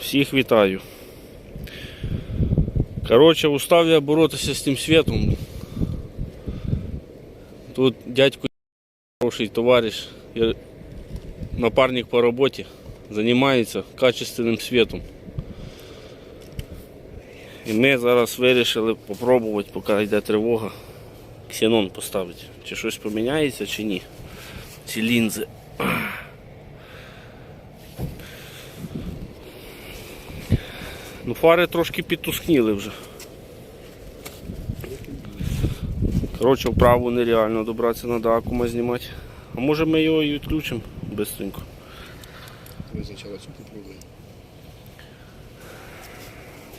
Всіх вітаю. Коротше, устав я боротися з тим світом. Тут дядько хороший товариш, напарник по роботі, займається качественним світом. І ми зараз вирішили спробувати, поки йде тривога, ксенон поставити. Чи щось поміняється, чи ні. Ці лінзи. Ну, фари трошки підтускніли вже. Коротше, вправо нереально добратися, треба акума знімати. А може ми його і відключимо швидко. Спочатку цю.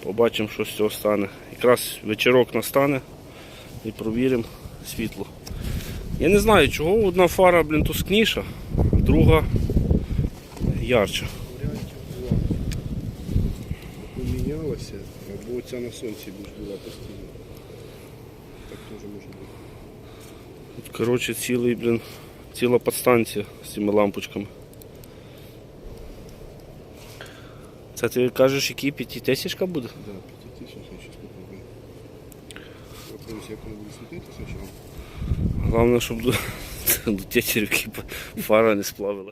Побачимо, що з цього стане. Якраз вечірок настане і провіримо світло. Я не знаю, чого одна фара, блін, тускніша, а друга ярча. Ця на сонці більш була постійно. Так теж може бути. Тут, коротше, цілий, блін, ціла подстанція з цими лампочками. Це ти кажеш, який п'ятитисячка буде? Да, п'ятитисячна, зараз попробуємо. Попробуйся, як воно буде світити спочатку. Головне, щоб до, до тетерівки фара не сплавила.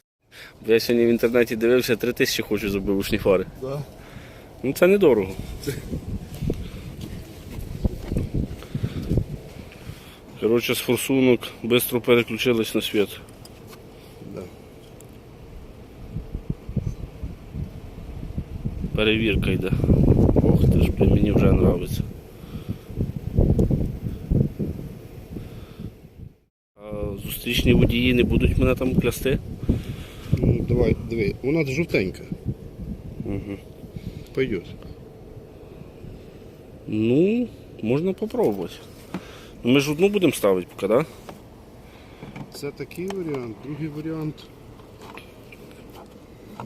Бо я сьогодні в інтернеті дивився, 3 тисячі хочу за бушні фари. Да. Ну це недорого. Коротше, з форсунок швидко переключились на світ. Да. Перевірка йде. Ох ти ж, блін, мені вже подобається. А зустрічні водії не будуть мене там клясти? Ну, давай, диви. Вона жовтенька. Угу. Пойдет. Ну, можна попробувати. Ми ж одну будемо ставити поки, так? Да? Це такий варіант. Другий варіант.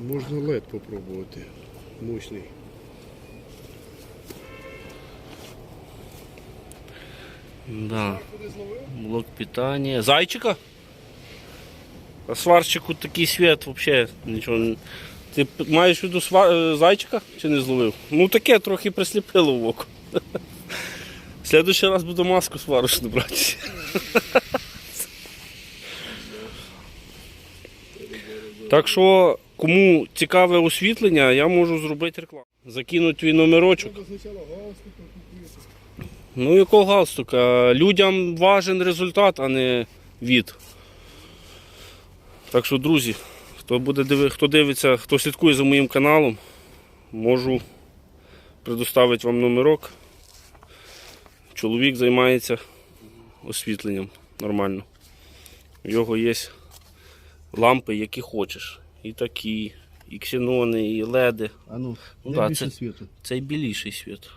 Можна LED попробувати. Мощний. Да. Блок питания. Зайчика? А сварщику такий світ взагалі нічого. Ти маєш в виду сва... е, зайчика чи не зловив? Ну таке трохи присліпило в око. Следующий раз буду маску сварочну брати. Так що, кому цікаве освітлення, я можу зробити рекламу. Закину твій номерочок. Ну якого галстука? Людям важен результат, а не від. Так що, друзі, хто буде диви... хто дивиться, хто слідкує за моїм каналом, можу предоставити вам номерок. Чоловік займається освітленням нормально. У його є лампи, які хочеш. І такі, і ксенони, і леди. А ну, Ну де да, більше це- світу? Цей біліший світ.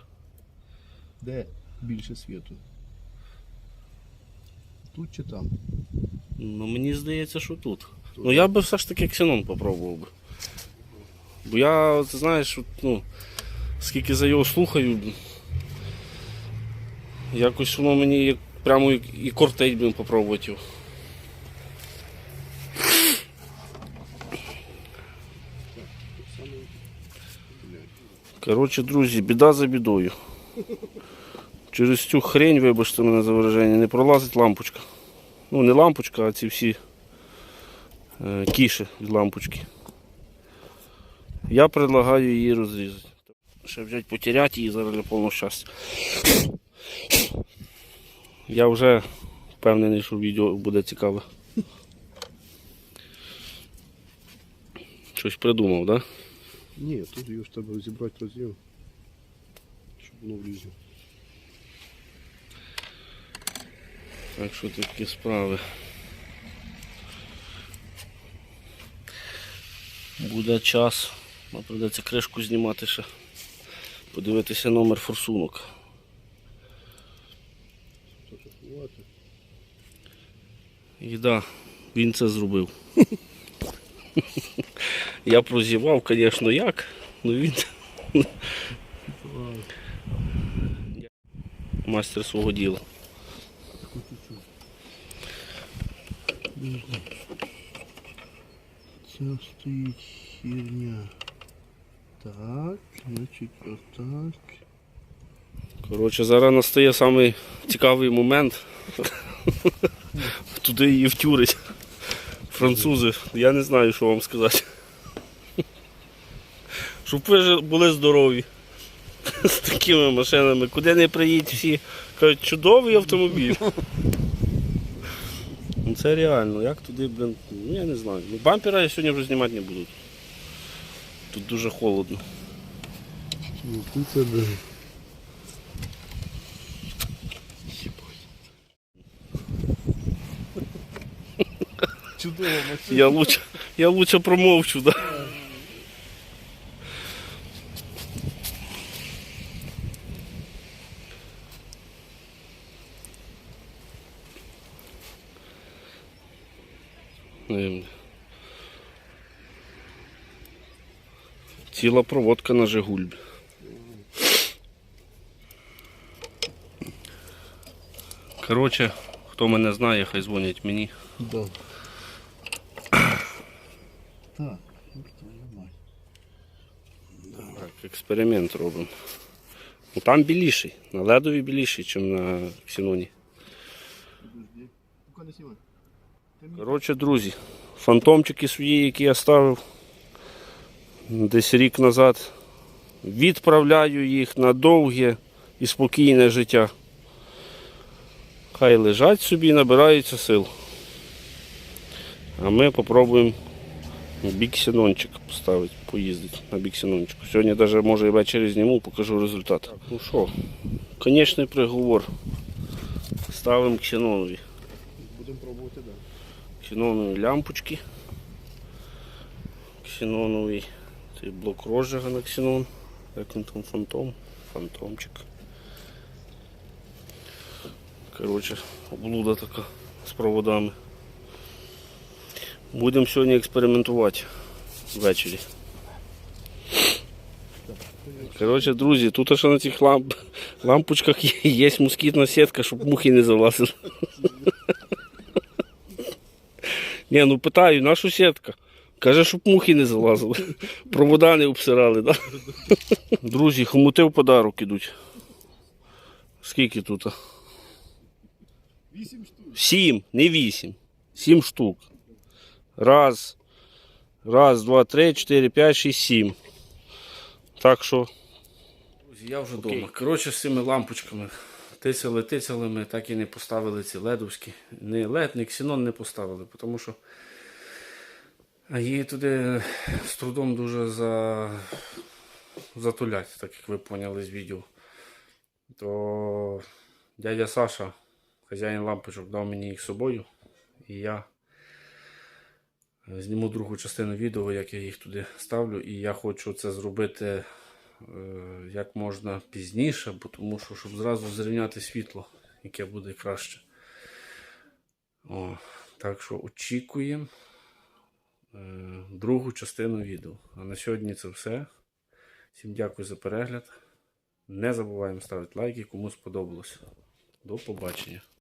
Де більше світу? Тут чи там? Ну, мені здається, що тут. Ну я би все ж таки ксенон попробував би. Бо я, ти знаєш, ну, скільки за його слухаю, якось воно мені прямо і, кортить би попробувати. Коротше, друзі, біда за бідою. Через цю хрень, вибачте мене за вираження, не пролазить лампочка. Ну, не лампочка, а ці всі е, кіші від лампочки. Я предлагаю її розрізати. Ще взяти потеряти її зараз для повного щастя. Я вже впевнений, що відео буде цікаве. Щось придумав, так? Да? Ні, тут його ж треба зібрати роз'єм, щоб воно влізло. Так що такі справи. Буде час. Придеться кришку знімати ще. Подивитися номер форсунок. І да, він це зробив. Я прозівав, звісно, як, але він мастер свого діла. Ця стоїть херня. Так, значить, отак. Коротше, зараз настає самий цікавий момент. Туди її втюрить. Французи, я не знаю, що вам сказати. Щоб ви були здорові з такими машинами. Куди не приїдь всі. Кажуть, чудовий автомобіль. Ну це реально, як туди, блин, ну я не знаю. Ну, бампера я сьогодні вже знімати не буду. Тут дуже холодно. Ну, тут це да. Чудово. Я лучше, я лучше промовчу, да. Ем. Ціла проводка на Жигуль. Коротше, хто мене знає, хай дзвонять мені. Да. Так, як твою мать. Так, експеримент робимо. Ну, там біліший, на ледові біліший, ніж на не знімай. Коротше, друзі, фантомчики свої, які я ставив десь рік назад, відправляю їх на довге і спокійне життя. Хай лежать собі і набираються сил. А ми спробуємо біксенончик поставити, поїздити на біксенончику. Сьогодні навіть може і ввечері зніму, покажу результат. Так, ну що, конечний приговор. Ставимо ксенонові. Будемо пробувати, так. Ксенонові лямпочки. Ксеноновий цей блок розжига на ксенон. Як він там фантом? Фантомчик. Коротше, облуда така з проводами. Будемо сьогодні експериментувати ввечері. Коротше, друзі, тут ще на цих ламп... лампочках є, москітна сітка, щоб мухи не залазили. Ні, ну питаю, нашу сітка. Каже, щоб мухи не залазили. Провода не обсирали, так? Да? Друзі, хомути в подарок ідуть. Скільки тут? Вісім штук. Сім, не вісім. Сім штук. Раз. Раз, два, три, чотири, п'ять, шість, сім. Так що. Друзі, я вже вдома. Коротше, з цими лампочками. Тицяли, тицяли, ми так і не поставили ці ледовські. Не лед, не ксенон не поставили, тому що її туди з трудом дуже за... затулять, так як ви поняли з відео. То дядя Саша, хазяїн лампочок, дав мені їх з собою. І я зніму другу частину відео, як я їх туди ставлю. І я хочу це зробити е, як можна пізніше, бо тому що щоб зразу зрівняти світло, яке буде краще. О, так що очікуємо е, другу частину відео. А на сьогодні це все. Всім дякую за перегляд. Не забуваємо ставити лайки, кому сподобалося. До побачення.